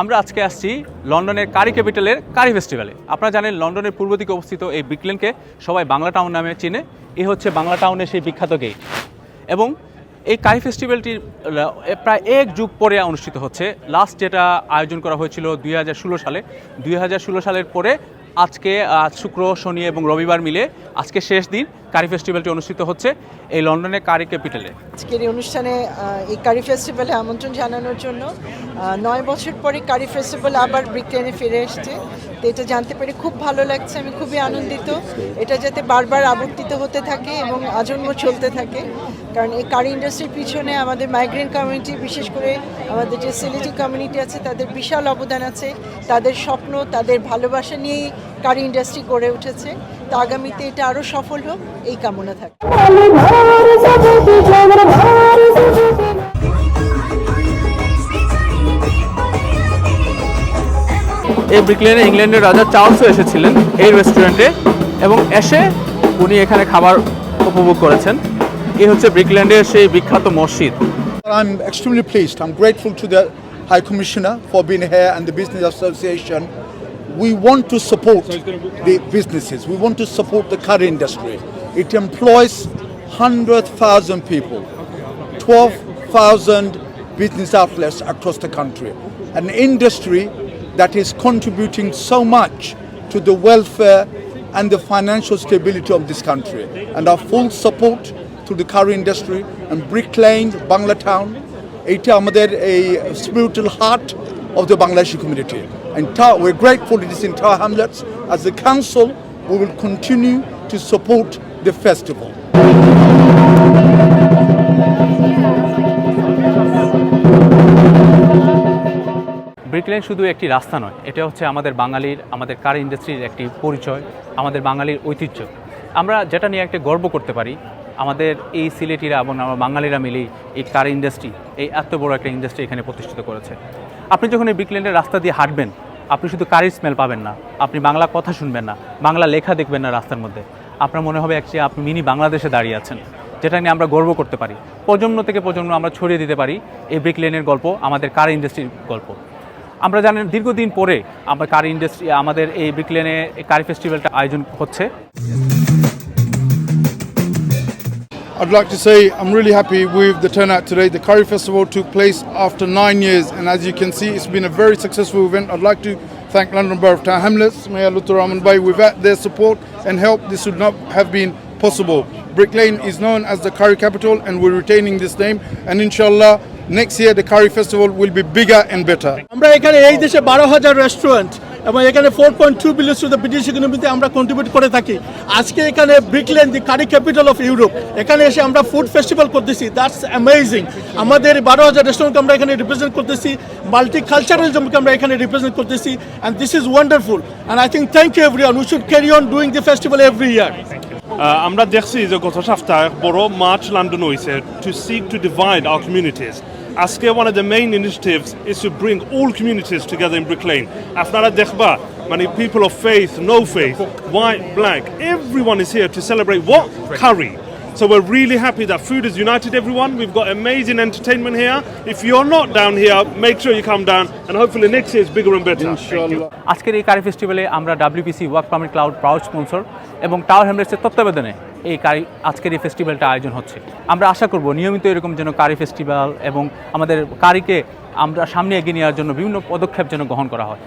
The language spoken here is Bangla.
আমরা আজকে আসছি লন্ডনের কারি ক্যাপিটালের কারি ফেস্টিভ্যালে। আপনারা জানেন, লন্ডনের পূর্ব দিকে অবস্থিত এই ব্রিকলেনকে সবাই বাংলা টাউন নামে চিনে। এ হচ্ছে বাংলা টাউনের সেই বিখ্যাত গেট এবং এই কারি ফেস্টিভ্যালটি প্রায় এক যুগ পরে অনুষ্ঠিত হচ্ছে। লাস্ট যেটা আয়োজন করা হয়েছিল দুই হাজার ষোলো সালে। দুই হাজার ষোলো সালের পরে আজকে শুক্র, শনি এবং রবিবার মিলে আজকে শেষ দিন। কারি ফেস্টিভ্যালটি অনুষ্ঠিত হচ্ছে এই লন্ডনের কারি ক্যাপিটালে। আজকের এই অনুষ্ঠানে এই কারি ফেস্টিভ্যালে আমন্ত্রণ জানানোর জন্য নয় বছর পরে কারি ফেস্টিভ্যাল আবার ব্রিকলেনে ফিরে এসছে। তো এটা জানতে পেরে খুব ভালো লাগছে, আমি খুবই আনন্দিত। এটা যাতে বারবার আবর্তিত হতে থাকে এবং আজন্ম চলতে থাকে। কারণ এই কারি ইন্ডাস্ট্রির পিছনে আমাদের মাইগ্রেন্ট কমিউনিটি বিশেষ করে আমাদের যে সিলেটি কমিউনিটি আছে, তাদের বিশাল অবদান আছে। তাদের স্বপ্ন, তাদের ভালোবাসা নিয়েই কারি ইন্ডাস্ট্রি গড়ে উঠেছে। তো আগামীতে এটা আরও সফল হোক এই কামনা থাকে এই ব্রিকলেনে ইংল্যান্ডের রাজা চার্লসও এসেছিলেন এই রেস্টুরেন্টে এবং এসে উনি এখানে খাবার উপভোগ করেছেন এই হচ্ছে ব্রিকল্যান্ডের সেই বিখ্যাত মসজিদ I'm extremely pleased. I'm grateful to the High Commissioner for being here and the Business Association. We want to support the businesses. We want to support the car industry. It employs 100,000 people, 12,000 business outlets across the country. An industry that is contributing so much to the welfare and the financial stability of this country. And our full support to the car industry and Brick Lane, Bangla Town, এটা আমাদের এই spiritual heart of the Bangladeshi community. Ta- we're grateful to this entire hamlets. As the council, we will continue to support the festival. Brick Lane শুধু একটি রাস্তা নয় এটা হচ্ছে আমাদের বাঙালির আমাদের কার ইন্ডাস্ট্রির একটি পরিচয় আমাদের বাঙালির ঐতিহ্য আমরা যেটা নিয়ে একটা গর্ব করতে পারি আমাদের এই সিলেটিরা এবং আমরা বাঙালিরা মিলেই এই কার ইন্ডাস্ট্রি এই এত বড় একটা ইন্ডাস্ট্রি এখানে প্রতিষ্ঠিত করেছে আপনি যখন এই ব্রিকল্যান্ডের রাস্তা দিয়ে হাঁটবেন আপনি শুধু কারির স্মেল পাবেন না, আপনি বাংলা কথা শুনবেন না, বাংলা লেখা দেখবেন না রাস্তার মধ্যে। আপনার মনে হবে একটি আপনি মিনি বাংলাদেশে দাঁড়িয়ে আছেন। যেটা নিয়ে আমরা গর্ব করতে পারি। প্রজন্ম থেকে প্রজন্ম আমরা ছড়িয়ে দিতে পারি এই ব্রিক লেনের গল্প, আমাদের কার ইন্ডাস্ট্রির গল্প। আমরা জানেন দীর্ঘদিন পরে আমরা কার ইন্ডাস্ট্রি আমাদের এই ব্রিক লেনে কারি ফেস্টিভ্যালটা আয়োজন হচ্ছে। I'd like to say I'm really happy with the turnout today. The Curry Festival took place after nine years, and as you can see, it's been a very successful event. I'd like to thank London Borough of Town Hamlets, Mayor Luther Rahman Bay. Without their support and help, this would not have been possible. Brick Lane is known as the curry capital, and we're retaining this name. And inshallah, next year the Curry Festival will be bigger and better. আমরা এখানে এই দেশে বারো হাজার রেস্টুরেন্ট এবং এখানে four point two billion to the British ইকোনমিতে আমরা কন্ট্রিবিউট করে থাকি। আজকে এখানে Brick Lane the curry capital of Europe এখানে এসে আমরা ফুড ফেস্টিভ্যাল করতেছি। দ্যাটস অ্যামেজিং আমাদের বারো হাজার রেস্টুরেন্টকে আমরা এখানে রিপ্রেজেন্ট করতেছি। মাল্টি কালচারালিজমকে আমরা এখানে রিপ্রেজেন্ট করতেছি। And this is wonderful and I think thank you every one we should carry on doing the festival every year আমরা দেখছি যে গত সপ্তাহে বড় মার্চ লন্ডন হয়েছে to seek to divide our communities আজকে one of the main initiatives is to bring all communities together in Brick Lane আপনারা দেখবা মানে people of faith no faith white black everyone is here to celebrate what curry So we're really happy that food has united everyone. We've got amazing entertainment here. If you're not down here, make sure you come down, and hopefully next year is bigger and better. Inshallah. আজকের এই কারি ফেস্টিভ্যালে আমরা WPC work permit cloud proud sponsor এবং টাওয়ার হ্যামলেটসের তত্ত্বাবধানে এই কারি আজকের এই ফেস্টিভ্যালটা আয়োজন হচ্ছে আমরা আশা করব নিয়মিত এরকম যেন কারি ফেস্টিভ্যাল এবং আমাদের কারিকে আমরা সামনে এগিয়ে নেওয়ার জন্য বিভিন্ন পদক্ষেপ যেন গ্রহণ করা হয়